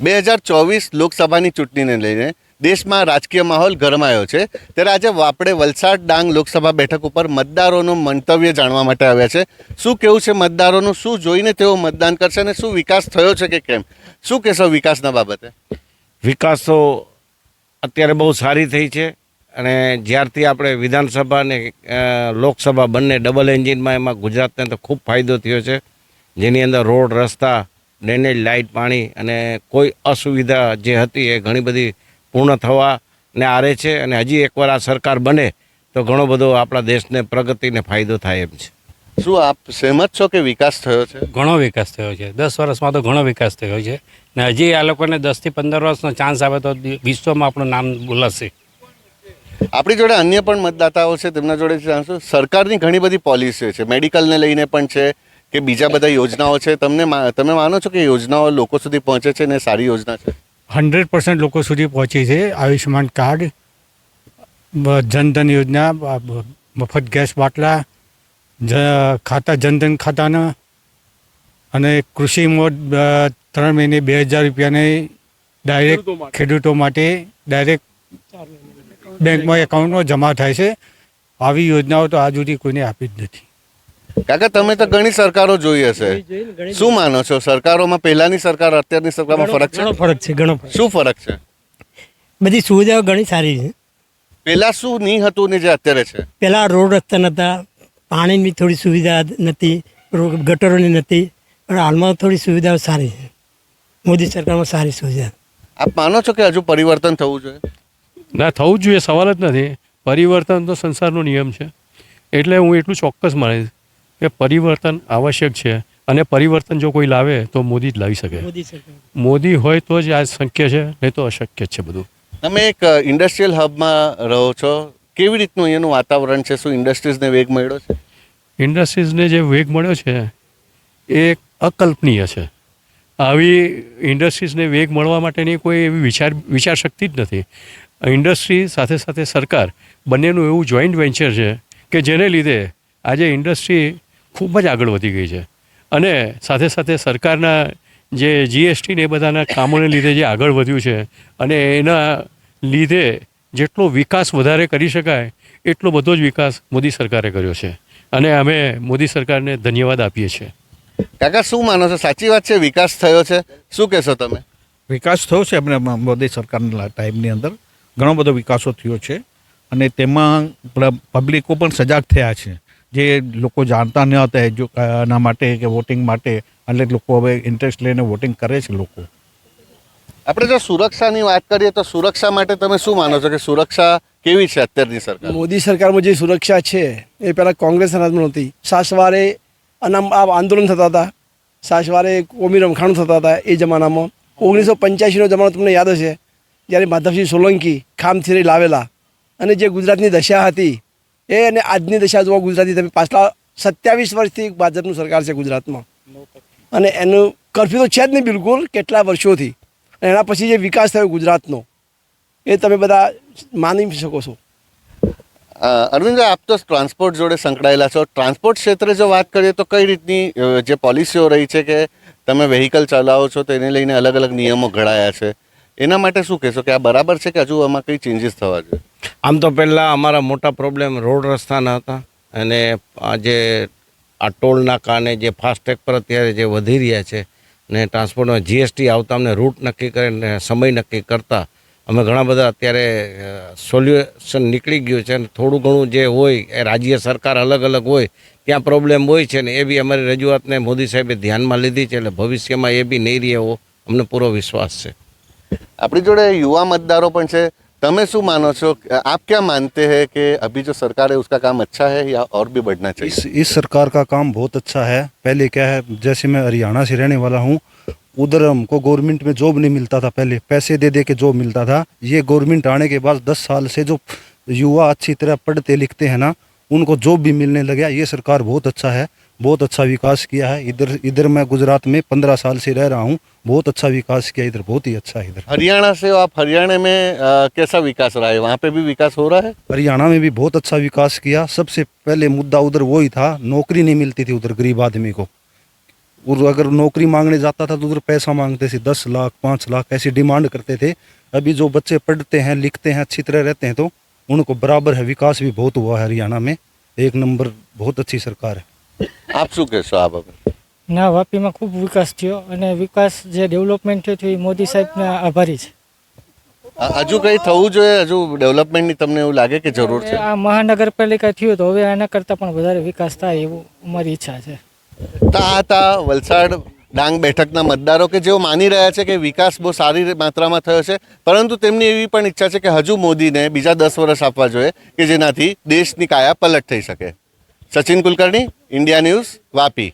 બે હજાર ચોવીસ લોકસભાની ચૂંટણીને લઈને દેશમાં રાજકીય માહોલ ગરમાયો છે. ત્યારે આજે આપણે વલસાડ ડાંગ લોકસભા બેઠક ઉપર મતદારોનું મંતવ્ય જાણવા માટે આવ્યા છે. શું કેવું છે મતદારોનું? શું જોઈને તેઓ મતદાન કરશે અને શું વિકાસ થયો છે કે કેમ? શું કહેશો વિકાસના બાબતે? વિકાસ તો અત્યારે બહુ સારી થઈ છે અને જ્યારથી આપણે વિધાનસભા અને લોકસભા બંને ડબલ એન્જિનમાં એમાં ગુજરાતને તો ખૂબ ફાયદો થયો છે. જેની અંદર રોડ, રસ્તા ડ્રેનેજ લાઇટ પાણી અને કોઈ અસુવિધા જે હતી એ ઘણી બધી પૂર્ણ થવા ને આરે છે અને હજી એકવાર આ સરકાર બને તો ઘણો બધો આપણા દેશને પ્રગતિને ફાયદો થાય એમ છે. શું આપ સહેમત છો કે વિકાસ થયો છે? ઘણો વિકાસ થયો છે. દસ વર્ષમાં તો ઘણો વિકાસ થયો છે. ને હજી આ લોકોને દસથી પંદર વર્ષનો ચાન્સ આવે તો વિશ્વમાં આપણું નામ બોલાશે આપણી જોડે અન્ય પણ મતદાતાઓ છે તેમના જોડે જાણશું સરકારની ઘણી બધી પોલિસીઓ છે. મેડિકલને લઈને પણ છે. કે બીજા બધા યોજનાઓ છે? તમને તમે માનો છો કે યોજનાઓ લોકો સુધી પહોંચે છે ને સારી યોજના છે? હંડ્રેડ પર્સન્ટ લોકો સુધી પહોંચી છે. આયુષ્યમાન કાર્ડ જનધન યોજના મફત ગેસ બાટલા જ- ખાતા જનધન ખાતાના અને કૃષિ મોડ ત્રણ મહિને બે હજાર રૂપિયાને ડાયરેક્ટ ખેડૂતો માટે ડાયરેક્ટ બેંકમાં એકાઉન્ટમાં જમા થાય છે. આવી યોજનાઓ તો આજ સુધી કોઈને આપી જ નથી. કાકા તમે તો ઘણી સરકારો જોઈ હશે. શું માનો છો? સરકારોમાં પહેલાની સરકાર અત્યારની સરકારમાં ફરક છે? ઘણો ફરક છે ઘણો શું ફરક છે? બધી સુવિધાઓ ઘણી સારી છે. પહેલા શું નહીં હતું ને જે અત્યારે છે? પહેલાં રોડ રસ્તા નહોતા પાણીની થોડી સુવિધા નથી ગટરોની નથી પણ હાલમાં થોડી સુવિધાઓ સારી છે. મોદી સરકારમાં સારી સુવિધા. આપ માનો છો કે હજુ પરિવર્તન થવું જોઈએ? ના થવું જોઈએ સવાલ જ નથી. પરિવર્તન તો સંસારનો નિયમ છે. એટલે હું એટલું ચોક્કસ માનીશ. કે પરિવર્તન આવશ્યક છે અને પરિવર્તન જો કોઈ લાવે તો મોદી જ લાવી શકે. મોદી હોય તો જ આ શક્ય છે નહીં તો અશક્ય જ છે બધું. તમે એક ઇન્ડસ્ટ્રીયલ હબમાં રહો છો. કેવી રીતનું અહીંયાનું વાતાવરણ છે? શું ઇન્ડસ્ટ્રીઝને વેગ મળ્યો છે? ઇન્ડસ્ટ્રીઝને જે વેગ મળ્યો છે એ અકલ્પનીય છે. આવી ઇન્ડસ્ટ્રીઝને વેગ મળવા માટેની કોઈ એવી વિચાર વિચાર શક્તિ જ નથી. ઇન્ડસ્ટ્રી સાથે સાથે સરકાર બંનેનું એવું જોઈન્ટ વેન્ચર છે કે જેને લીધે આજે ઇન્ડસ્ટ્રી ખૂબ જ આગળ વધી ગઈ છે. અને સાથે સાથે સરકારના જે જીએસટી ને એ બધાના કામોને લીધે જે આગળ વધ્યું છે અને એના લીધે જેટલો વિકાસ વધારે કરી શકાય એટલો બધો જ વિકાસ મોદી સરકારે કર્યો છે. અને અમે મોદી સરકારને ધન્યવાદ આપીએ છીએ. કાકા શું માનો છો? સાચી વાત છે? વિકાસ થયો છે? શું કહેશો તમે? વિકાસ થયો છે આપણે મોદી સરકારના ટાઈમની અંદર. ઘણો બધો વિકાસો થયો છે. અને તેમાં પબ્લિકો પણ સજાગ થયા છે. જે લોકો જાણતા ન હતા એજ્યુ એના માટે કે વોટિંગ માટે એટલે લોકો હવે ઇન્ટરેસ્ટ લઈને વોટિંગ કરે છે લોકો. આપણે જો સુરક્ષાની વાત કરીએ તો સુરક્ષા માટે તમે શું માનો છો કે સુરક્ષા કેવી છે અત્યારની સરકાર? મોદી સરકારમાં જે સુરક્ષા છે એ પહેલાં કોંગ્રેસ રાજમાં નહોતી. સાસવારે અનામ આ આંદોલન થતા હતા. સાસવારે કોમી રમખાણું થતા હતા એ જમાનામાં. ઓગણીસો પંચ્યાસીનો જમાનો તમને યાદ હશે જ્યારે માધવસિંહ સોલંકી ખામથીરી લાવેલા. અને જે ગુજરાતની દશા હતી એ અને આજની દશા જોવા ગુજરાતી તમે પાછલા સત્યાવીસ વર્ષથી ભાજપનું સરકાર છે ગુજરાતમાં. અને એનું કરફ્યુ તો છે જ નહીં બિલકુલ, કેટલા વર્ષોથી. એના પછી જે વિકાસ થયો ગુજરાતનો, એ તમે બધા માની શકો છો. અરવિંદ, આપ તો ટ્રાન્સપોર્ટ જોડે સંકળાયેલા છો. ટ્રાન્સપોર્ટ ક્ષેત્રે જો વાત કરીએ તો કઈ રીતની જે પોલિસીઓ રહી છે કે તમે વેહિકલ ચલાવો છો તો એને લઈને અલગ અલગ નિયમો ઘડાયા છે, એના માટે શું કહેશો કે આ બરાબર છે કે હજુ આમાં કઈ ચેન્જીસ થવા જોઈએ? આમ તો પહેલાં અમારા મોટા પ્રોબ્લેમ રોડ રસ્તાના હતા. અને આ જે, આ ટોલ કારણે જે ફાસ્ટેગ પર અત્યારે જે વધી રહ્યા છે ને ટ્રાન્સપોર્ટમાં જીએસટી આવતા અમને રૂટ નક્કી કરીને સમય નક્કી કરતા, અમે ઘણા બધા અત્યારે સોલ્યુશન નીકળી ગયું છે અને થોડું ઘણું જે હોય, એ રાજ્ય સરકાર અલગ અલગ હોય, ત્યાં પ્રોબ્લેમ હોય છે ને એ બી અમારી રજૂઆતને મોદી સાહેબે ધ્યાનમાં લીધી છે એટલે ભવિષ્યમાં એ બી નહીં રહે એવો અમને પૂરો વિશ્વાસ છે. આપણી જોડે યુવા મતદારો પણ છે. તમે શું માનો છો આપ क्या मानते हैं कि अभी जो सरकार है उसका काम अच्छा है या और भी बढ़ना चाहिए इस इस सरकार का काम बहुत अच्छा है पहले क्या है जैसे मैं हरियाणा से रहने वाला हूँ उधर हमको गवर्नमेंट में जॉब नहीं मिलता था पहले पैसे दे दे के जॉब मिलता था ये गवर्नमेंट आने के बाद दस साल से जो युवा अच्छी तरह पढ़ते लिखते हैं ना उनको जॉब भी मिलने लगा ये सरकार बहुत अच्छा है बहुत अच्छा विकास किया है। इधर इधर मैं गुजरात में पंद्रह साल से रह रहा हूँ। बहुत अच्छा विकास किया इधर बहुत ही अच्छा है इधर। हरियाणा से आप हरियाणा में अ, कैसा विकास रहा है? वहाँ पे भी विकास हो रहा है? हरियाणा में भी बहुत अच्छा विकास किया। सबसे पहले मुद्दा उधर वही था नौकरी नहीं मिलती थी उधर गरीब आदमी को। और अगर नौकरी मांगने जाता था तो उधर पैसा मांगते थे दस लाख पाँच लाख ऐसी डिमांड करते थे। अभी जो बच्चे पढ़ते हैं लिखते हैं अच्छी तरह रहते हैं तो उनको बराबर है। विकास भी बहुत हुआ है हरियाणा में। एक नंबर बहुत अच्छी सरकार है। આપ શું કહેશો આ બાબત? ના વાપીમાં ખૂબ વિકાસ થયો અને વિકાસ જે ડેવલપમેન્ટ થયો છે એ મોદી સાહેબના આભારી છે. હજુ કંઈ થવું જોઈએ? હજુ ડેવલપમેન્ટની તમને એવું લાગે કે જરૂર છે? આ મહાનગરપાલિકા થયું તો હવે આના કરતાં પણ વધારે વિકાસ થાય એવું અમારી ઈચ્છા છે. તા હતા વલસાડ ડાંગ બેઠકના મતદારો કે જેઓ માની રહ્યા છે કે વિકાસ બહુ સારી માત્રામાં થયો છે પરંતુ તેમની એવી પણ ઈચ્છા છે કે હજુ મોદીને બીજા દસ વર્ષ આપવા જોઈએ કે જેનાથી દેશની કાયા પલટ થઈ શકે. Sachin Kulkarni India news Vapi.